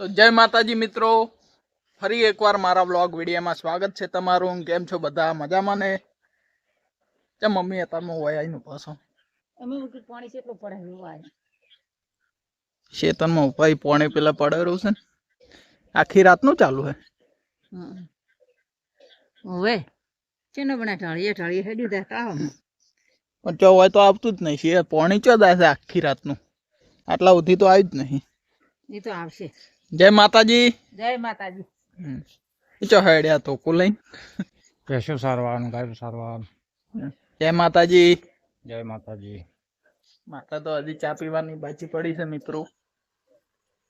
તો જય માતાજી મિત્રો. ફરી એકવાર મારા બ્લોગ વિડીયોમાં સ્વાગત છે તમારું. કેમ છો બધા? મજામાં ને? તે મમ્મી તમે હોય આવીને પાછો અમે વખત પાણી કેટલું પડે હોય. શેતનમાં ઉપાય પોણે પેલા પડેલું છે ને. આખી રાતનું ચાલુ હે હવે ચેનો બના ઢાળીએ? ઢાળીએ હેડી દેતા પણ ચો હોય તો આવતું જ નહીં. છે પોણી ચો છે આખી રાતનું. આટલા સુધી તો આવ્યું જ નહીં. એ તો આવશે. જય માતાજી. જય માતાજી. ચો હેડ્યા તો કુલઈ કેશવ સારવાર ગાય સારવાર જય માતાજી. જય માતાજી. માતા તો હજી ચા પીવાની બાકી પડી છે મિત્રો.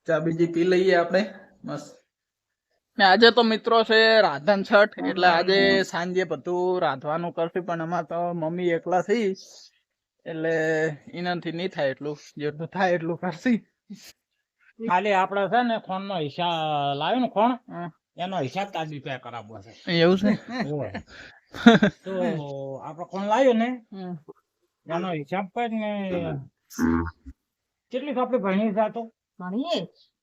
ચા બીજી પી લઈએ આપણે. મસ્ત. ને આજે તો મિત્રો છે રાધન છઠ એટલે આજે સાંજે બધું રાંધવાનું કરશું પણ એમાં તો મમ્મી એકલા થઈ એટલે એનાથી નહીં થાય એટલું. જેટલું થાય એટલું કરશે. ખાલી આપડે છે ને ખોણ નો હિસાબ લાવ્યો ને ખોણ એનો હિસાબ તાજી પે કરાવવો છે. એવું છે? તો આપડે ખોણ લાવ્યો ને એનો હિસાબ કરીને કેટલી આપડે ભણી છે તો? ભણીએ?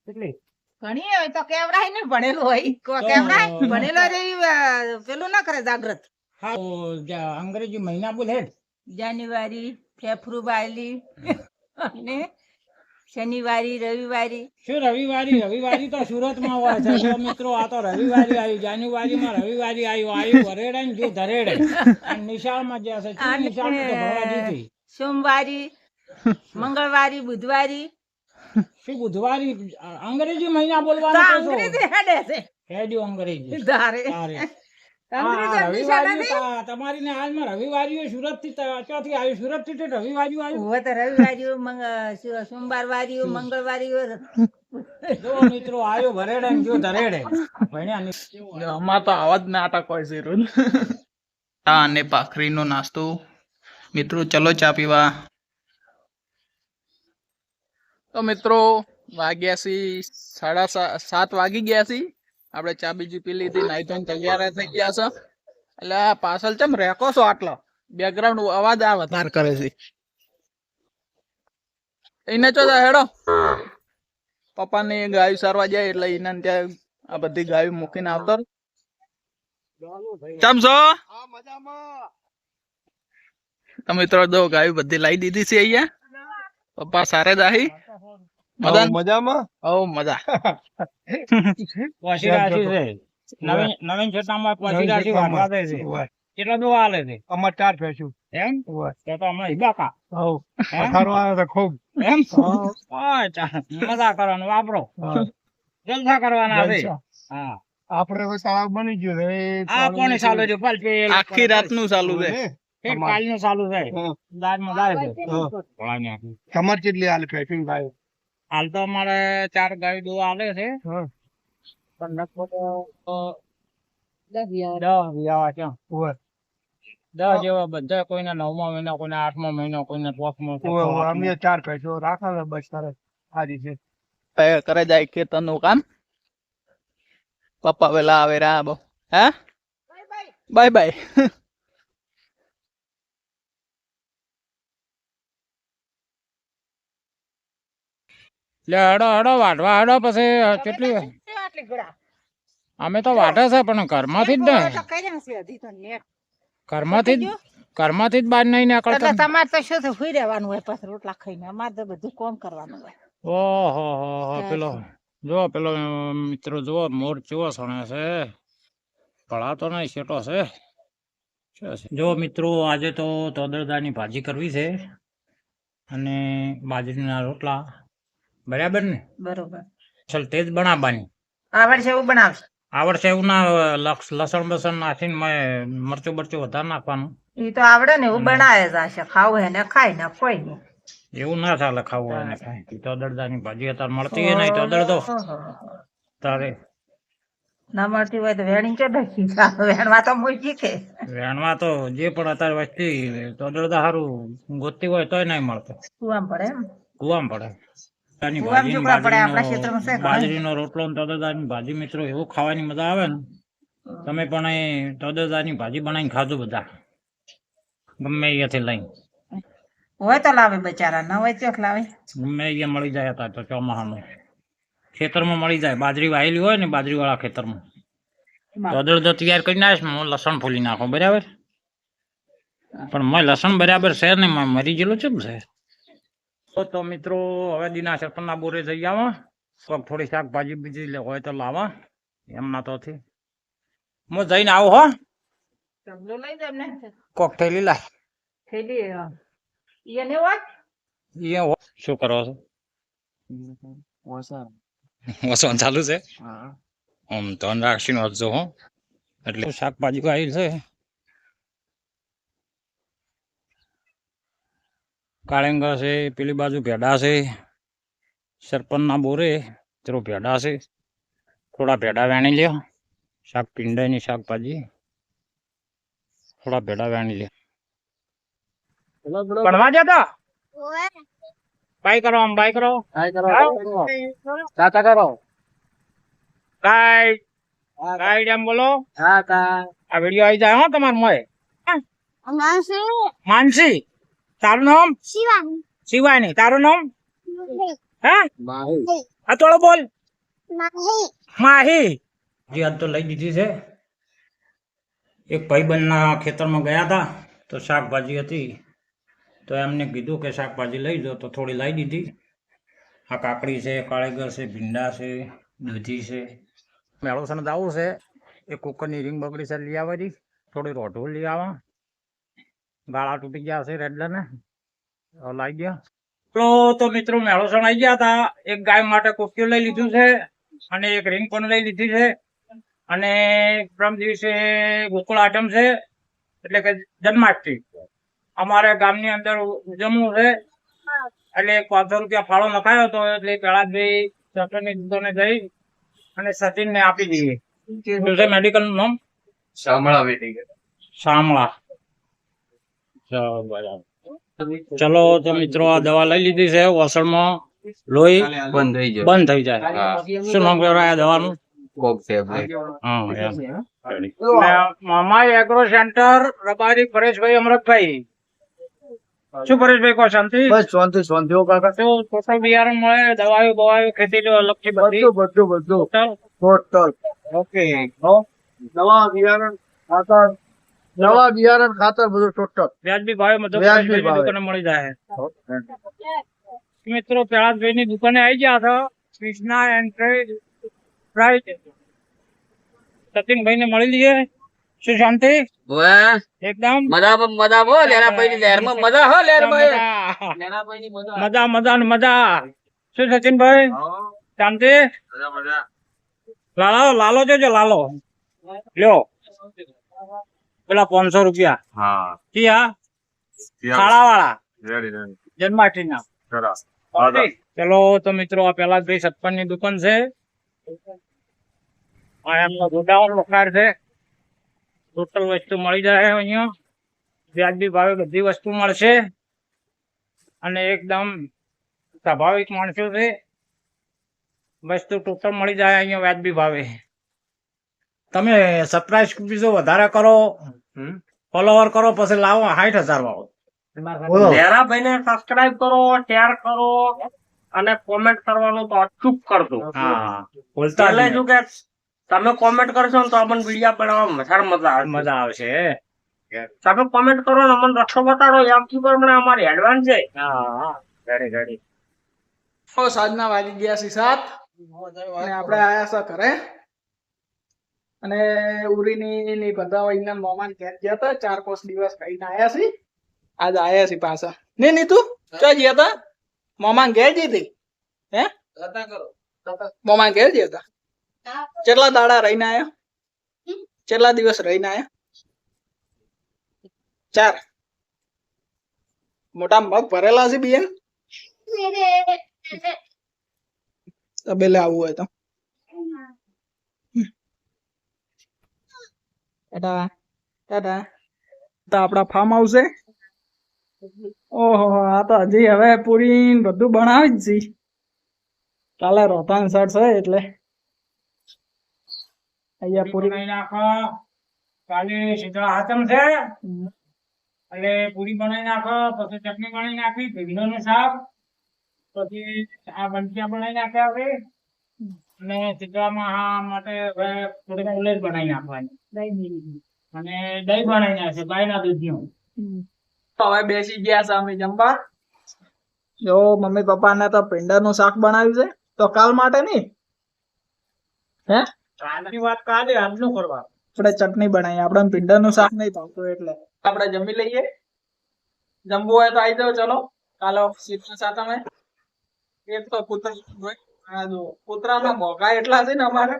કેટલી? ભણીએ હોય તો કેવડાય ને ભણેલું હોય. કો- ભણેલો રે પેલું ના કરે જાગ્રત. હા અંગ્રેજી મહિના બોલે. જાન્યુઆરી ફેબ્રુઆરી અને શનિવારી રવિવારી? શું રવિવારી? રવિવારી તો સુરતમાં હોય છે. તો મિત્રો આ તો રવિવારી આવ્યું જાન્યુઆરી માં રવિવારી આવ્યું આવ્યું વરેડે ને જો ધરેડે. અને નિશાળમાં જે છે શું નિશાળ તો ભરવા દીધી સોમવારી મંગળવારી બુધવારી? શું બુધવારી? અંગ્રેજી મહિના બોલવાનું અંગ્રેજી હેડે છે. હેડ્યું અંગ્રેજી. ધારે. તમારી ને હાલમાં રવિવારીઓ સુરતથી ચોથી આવ્યું સુરતથી રવિવારીઓ આવ્યું. હોય તો રવિવારીઓ મંગ- સો- મંગળવારીઓ જો મિત્રો આવ્યો ભરેડે જો ધરેડે. અમાર તો આવા જ નાટક હોય છે રોજ. ચા અને ભાખરીનો નાસ્તો. મિત્રો ચલો ચા પીવા. તો મિત્રો વાગ્યા સી સાડા સા- સાત વાગી ગયા છે આપણે ચા બીજી પી લીધી નાઈ ધોઈને તૈયાર થઈ ગયા છો. એટલે પાછળ ચમ રેકો છો આટલો? બેકગ્રાઉન્ડ અવાજ આ વધારે કરે છે. એને ચો હેડો. પપ્પાની ગાયું સારવા જાય એટલે એને ત્યાં આ બધી ગાયું મૂકીને આવતો. ચમ છો? તમે મિત્રો દો ગાયું બધી લાવી દીધી છે અહીંયા. પપ્પા સારે દાહી મજામાં? ઓ મજા. પોસી રાશિ છે. નવીન નવીન છેટામાં પોસી રાશિ વાંચવા દે છે. કેટલા દો આલે છે? અમાર ચાર ભેંસું એમ? તો તો હમણાં હિબાકા હવ એમ? આવે તો ખૂબ. એમ? મજા કરવાનું વાપરો. જલસા કરવાના છે. હા. આપણે હવે શાળા બની ગયું છે. આ કોની ચાલુ છે? પલ આખી રાતનું ચાલુ છે. કાલનું ચાલુ છે. તમારે કેટલી હાલ ફેફિંગ ભાઈ હાલ તો અમારે ચાર ગાય દો આલે છે. પણ લગભગ દસ જેવા બધા કોઈને નવમા મહિના કોઈને આઠમા મહિના કોઈને. અમે ચાર પૈસો રાખે બસ તારે સારી છે. કરે જાય ખેતરનું કામ? પપ્પા વેલા આવે રા બહુ. હે? Bye bye. લે હડો હડો વાટવા હડો પછી કેટલી અમે તો વાટે છે પણ ઘરમાંથી જ ને. ઘરમાંથી જ ઘરમાંથી જ બહાર નહીં નીકળતા. તમારે તો શું સુઈ રહેવાનું હોય પછી રોટલા ખાઈને. અમારે તો બધું કોમ કરવાનું હોય. ઓહો હો પેલો જો પેલો મિત્રો જુઓ મોર ચેવો સણે છે. ભળાતો નહીં શેટો છે. જો મિત્રો આજે તો તોદરદાની ભાજી કરવી છે. અને બાજરીના રોટલા. બરાબર ને? બરોબર. ચલ તે જ બનાવવાની. આવડશે એવું બનાવશે? આવડશે એવું ના લક્ષ લસણ બસણ નાખીને મરચું બરચું વધારે નાખવાનું. એ તો આવડે ને એવું બનાવે જશે ખાવું હે ને ખાય ને કોઈ નહીં. એવું ના ચાલે ખાવું હોય ને કાંઈ તોદરદાની ભાજી અત્યારે મળતી હોય નહીં તો દડદો તારે. ના મળતી હોય તો વેણી ચડે વેણવા તો મૂકી કે વેણવા તો જે પણ અત્યારે વસ્તી તો દડદા સારું ગોતતી હોય તોય નહીં મળતો. કુવામ પડે એમ? કુવામ પડે. બાજરીનો- રોટલો ને ભાજી મિત્રો એવો ખાવાની મજા આવે ને. તમે પણ એ તોદરદાની ભાજી બનાવીને ખાધું બધા. ગમે અહીંયાથી લઈને. હોય તો લાવે બચારા ન હોય તો લાવે. ગમે અહીંયા મળી જાય હતા તો ચોમાસાનું ખેતરમાં મળી જાય. બાજરી વાયેલી હોય ને બાજરી વાળા ખેતરમાં તો અદરદો તૈયાર કરી આવીશ ને હું લસણ ફૂલી નાખો બરાબર? પણ મેં લસણ બરાબર છે ને મરી ગયેલું છે છે તો તો મિત્રો હવે દિના સરપંચના બોરે જઈ આવા. કોક થોડી શાકભાજી બીજી હોય તો લાવા. એમના તો થી. હું જઈને આવું હો. કોક થેલી લાય. થેલી એને વાત એ હો. શું કરો છો? વસવાનું ચાલુ છે? આમ ધન રાખીને નો હો. એટલે શાકભાજી આવી છે. કાળેંગા છે પેલી બાજુ ભેડા છે સરપંચના બોરે તેરો ભેડા છે. થોડા ભેડા વેણી લ્યો શાક પિંડાની શાકભાજી. થોડા ભેડા વેણી લ્યો. ભણવા જતા? બાય કરો આમ બાય કરો. ચાચા કરો. કાઈ કાઈ એમ બોલો. આ વીડિયો આવી જાય હો તમાર મોય માનસી? તારું નામ? શિવાની. તારું નામ? હે? આ થોડો બોલ. માહી. જે આજ તો લઈ દીધી છે. એક ભાઈબંધના ખેતરમાં ગયા હતા તો શાકભાજી હતી. તો એમને કીધું કે શાકભાજી લઈ જાઓ તો થોડી લાવી દીધી. આ કાકડી છે કાળેગર છે ભીંડા છે દૂધી છે. મેળો છે આવું છે એ કુકરની રીંગ બગડી છે લઈ આવવાની. થોડી રોઢું લઈ આવા. ગાળા તૂટી ગયા હશે રેડલા ને લાવી ગયા. તો તો મિત્રો મેળો સણાઈ ગયા હતા. એક ગાય માટે કોક્યું લઈ લીધું છે અને એક રિંગ પણ લઈ લીધી છે. અને પ્રમ દિવસે ગોકુળ આટમ છે એટલે કે જન્માષ્ટમી. અમારે ગામની અંદર ઉજવણું છે. એટલે પાંચસો રૂપિયા ફાળો નખાયો હતો એટલે પ્રહલાદભાઈ ડોક્ટરની દુકાને જઈ અને સચિનને આપી દઈએ મેડિકલનું મેડિકલ નામ? શામળા શામળા. ચાલો તો મિત્રો આ દવા લઈ લીધી છે વસણમાં. લોહી બંધ થઈ જાય બંધ થઈ જાય. શું નામ કહેવાય આ દવાનું? કોક છે હા એમ. ને મામા એગ્રો સેન્ટર રબારી પરેશભાઈ અમરતભાઈ. શું પરેશભાઈ કહો શાંતિ? બસ શાંતિ શાંતિ કાકા. તો ટોટલ બિયારણ મળે દવાઓ બવાઓ ખેતી અલગથી બધી. બધું બધું ટોટલ? ઓકે. દવા બિયારણ ખાતર. દવા બિયારણ ખાતર બધું ટોટલ. વ્યાજબી ભાવે વ્યાજબી ભાવે. દુકાને મળી જાય. મિત્રો પ્રહલાદભાઈ ની દુકાને આવી ગયા છો કૃષ્ણા એન્ટ્રી રાઈટ સતીનભાઈ ને મળી લઈએ શું શાંતિ? એકદમ. મજા મજા હો લેરા પૈની લહેરમાં મજા હો લહેરમાં મજા. મજા. મજા શું સચિનભાઈ શાંતિ? લાલો લાલો જોજો લાલો. લ્યો. પેલા પાંચસો રૂપિયા. હા. શાળા વાળા જન્માષ્ટમી ના ચલો તો મિત્રો આ પેલા ભાઈ સત્પનની દુકાન છે. એમનો ગોડાઉન છે. ટોટલ વસ્તુ મળી જાય અહીંયા. વ્યાજબી ભાવે બધી વસ્તુ મળશે. અને એકદમ સ્વાભાવિક માણસો છે. વસ્તુ ટોટલ મળી જાય અહીંયા વ્યાજબી ભાવે. તમે સબસ્ક્રાઇબ બીજો વધારે કરો ફોલોવર કરો પછી લાવો સાઠ હજાર વાળો. બોલો લેરાભાઈ ને સબસ્ક્રાઇબ કરો શેર કરો અને કોમેન્ટ કરવાનું તો અચૂક કરજો. હા એટલે શું કે તમે કોમેન્ટ કરશો ને તો અમને વિડીયા બનાવવા વધારે મજા આવે મજા આવશે. તમે કોમેન્ટ કરો ને અમને રસ્તો બતાડો એમથી પણ અમારી એડવાન્સ છે. હા રેડી રેડી સાંજના વાગી ગયા છે સાત. અને આપણે આયા સા ઘરે. અને ઉરીની ની બધા અહીંના મોમાન ઘેર ગયા હતા. ચાર પાંચ દિવસ કહીને આયા છે. આજ આયા છે પાછા. ને ની તું ચો ગયા હતા? મોમાન ઘેર જઈ હતી? હે? મોમાન ઘેર ગયા હતા? કેટલા દાડા રહીને આયા? કેટલા દિવસ રહીને આયા? ચાર. મોટા મગ ભરેલા છે બિયન બેલે આવું હોય તો. ટાટા ટાટા તો આપડા ફાર્મ આવશે ઓહો આ તો હજી હવે પૂરી બધું બનાવી જ છી. કાલે રોતાન શર્ટ છે એટલે. અહીંયા પૂરી બનાવી નાખો. કાલે સીધા હાથમ છે. એટલે પૂરી બનાવી નાખો પછી ચટણી બનાવી નાખી ભીંડો નું શાક પછી આ બંટિયા બનાવી નાખ્યા હવે અને શીતળામાં આ માટે હવે થોડીક ઓલેજ બનાવી નાખવાની. અને દહીં બનાવી નાખશે ગાયના દૂધનું હવે બેસી ગયા છે અમે જમવા. જો મમ્મી પપ્પાને તો ભીંડાનું શાક બનાવ્યું છે. તો કાલ માટે નહીં? હે? કાલની વાત કાલે આજનું કરવા. આપણે ચટણી બનાવી આપણે ભીંડાનું શાક નહીં ભાવતું એટલે. આપણે જમી લઈએ. જમવું હોય તો આવી જાઓ ચલો. કાલો સીધા સાથે અમે એક તો કૂતરા આ જો કૂતરાના મોઘા એટલા છે ને અમારે.